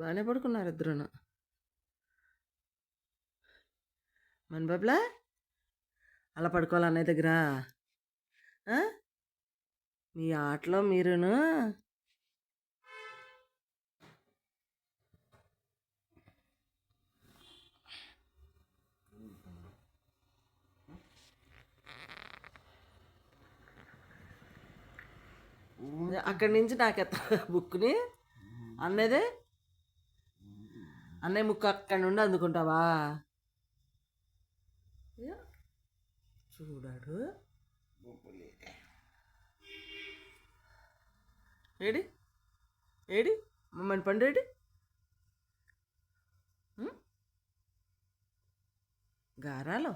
బాగానే పడుకున్నారు ఇద్దరును. మన బాబులా? అలా పడుకోవాలి అన్నయ్య దగ్గర? మీ ఆటలో మీరును? అక్కడి నుంచి నాకెత్త బుక్ని అన్నదే అన్నయ్య ముక్కు అక్కడి నుండి అందుకుంటావా. చూడాడు. ఏడి? ఏడి? మమ్మల్ని పండు ఏడి? ఉం? గారాలు.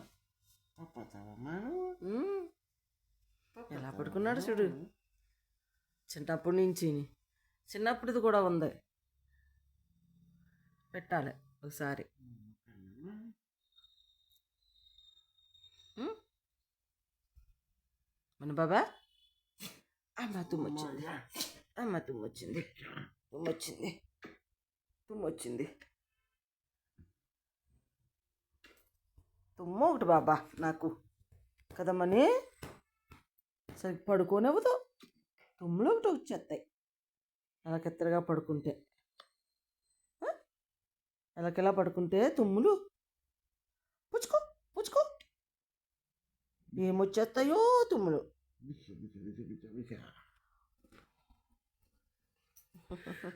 ఎలా పడుకున్నాడు చూడు. చిన్నప్పటి నుంచి చిన్నప్పుడుది కూడా ఉంది. పెట్టాలి ఒకసారి? మన బాబా? అమ్మ తుమ్మొచ్చింది. అమ్మ తుమ్మొచ్చింది. తుమ్మొచ్చింది. తుమ్మొచ్చింది. తుమ్మ ఒకటి బాబా నాకు. కదమ్మని సరి పడుకోనివ్వదు. తుమ్ములు ఒకటి వచ్చేస్తాయి అలా కెత్తరగా పడుకుంటే? ఎలాకెలా పడుకుంటే తుమ్ములు. పుచ్చుకో పుచ్చుకో. ఏమొచ్చేస్తాయో తుమ్ములు. Ha ha ha.